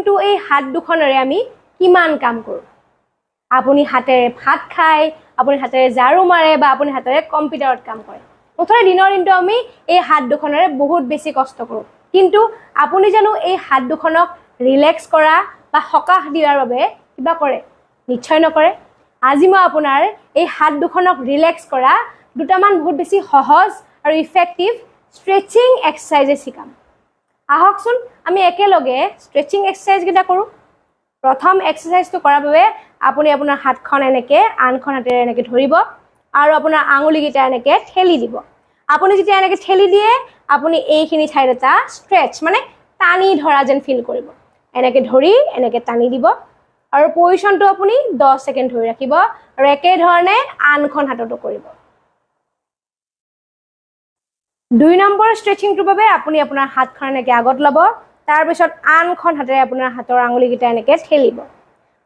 দিনটো এই হাত দুখনেৰে আমি কিমান কাম কৰোঁ? আপুনি হাতেৰে ভাত খায় আপুনি হাতেৰে ঝাৰু মাৰে বা আপুনি হাতেৰে কম্পিউটাৰত কাম কৰে। মুঠতে দিনৰ দিনটো আমি এই হাত দুখনেৰে বহুত বেছি কষ্ট কৰোঁ। কিন্তু আপুনি জানো এই হাত দুখনক ৰিলেক্স কৰা বা সকাহ দিয়াৰ বাবে কিবা কৰে? নিশ্চয় নকৰে। আজি মই আপোনাৰ এই হাত দুখনক ৰিলেক্স কৰা দুটামান বহুত বেছি সহজ আৰু ইফেক্টিভ ষ্ট্ৰেচিং এক্সাৰচাইজেছ শিকাম। আহকচোন আমি একেলগে ষ্ট্ৰেচিং এক্সাৰচাইজকেইটা কৰোঁ। প্ৰথম এক্সাৰচাইজটো কৰাৰ বাবে আপুনি আপোনাৰ হাতখন এনেকৈ, আনখন হাতেৰে এনেকৈ ধৰিব আৰু আপোনাৰ আঙুলিকেইটা এনেকৈ ঠেলি দিব। আপুনি যেতিয়া এনেকৈ ঠেলি দিয়ে, আপুনি এইখিনি ঠাইত এটা ষ্ট্ৰেচ মানে টানি ধৰা যেন ফিল কৰিব। এনেকৈ ধৰি এনেকৈ টানি দিব আৰু পজিশ্যনটো আপুনি দহ ছেকেণ্ড ধৰি ৰাখিব আৰু একেধৰণে আনখন হাততো কৰিব। দুই নম্বৰ ষ্ট্ৰেচিংটোৰ বাবে আপুনি আপোনাৰ হাতখন এনেকৈ আগত ল'ব তাৰপিছত আনখন হাতেৰে আপোনাৰ হাতৰ আঙুলিকেইটা এনেকৈ ঠেলিব।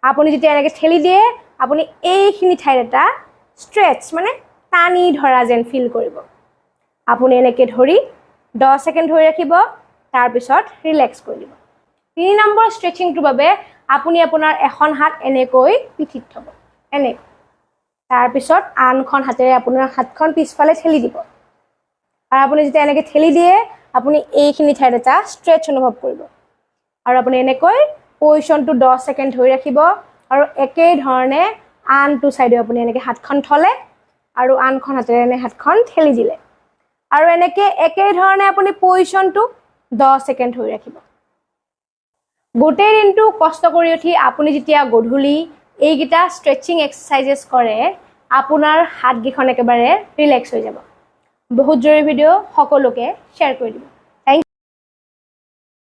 আপুনি যেতিয়া এনেকৈ ঠেলি দিয়ে আপুনি এইখিনি ঠাইত এটা ষ্ট্ৰেচ মানে টানি ধৰা যেন ফিল কৰিব। আপুনি এনেকৈ ধৰি দহ ছেকেণ্ড ধৰি ৰাখিব তাৰপিছত ৰিলেক্স কৰি দিব। তিনি নম্বৰ ষ্ট্ৰেচিংটোৰ বাবে আপুনি আপোনাৰ এখন হাত এনেকৈ পিঠিত থ'ব এনেকৈ। তাৰপিছত আনখন হাতেৰে আপোনাৰ হাতখন পিছফালে ঠেলি দিব। আৰু আপুনি যেতিয়া এনেকৈ ঠেলি দিয়ে, আপুনি এইখিনি ঠাইত এটা ষ্ট্ৰেচ অনুভৱ কৰিব। আৰু আপুনি এনেকৈ পজিশ্যনটো দহ ছেকেণ্ড ধৰি ৰাখিব আৰু একেধৰণে আনটো ছাইডে আপুনি এনেকৈ হাতখন থ'লে আৰু আনখন হাতেৰে এনে হাতখন ঠেলি দিলে। আৰু এনেকৈ একেধৰণে আপুনি পজিশ্যনটো দহ ছেকেণ্ড ধৰি ৰাখিব। গোটেই দিনটো কষ্ট কৰি উঠি আপুনি যেতিয়া গধূলি এইকেইটা ষ্ট্ৰেচিং এক্সাৰচাইজেছ কৰে, আপোনাৰ হাতকেইখন একেবাৰে ৰিলেক্স হৈ যাব। বহুত জৰুৰী ভিডিঅ' সকলোকে শ্বেয়াৰ কৰি দিব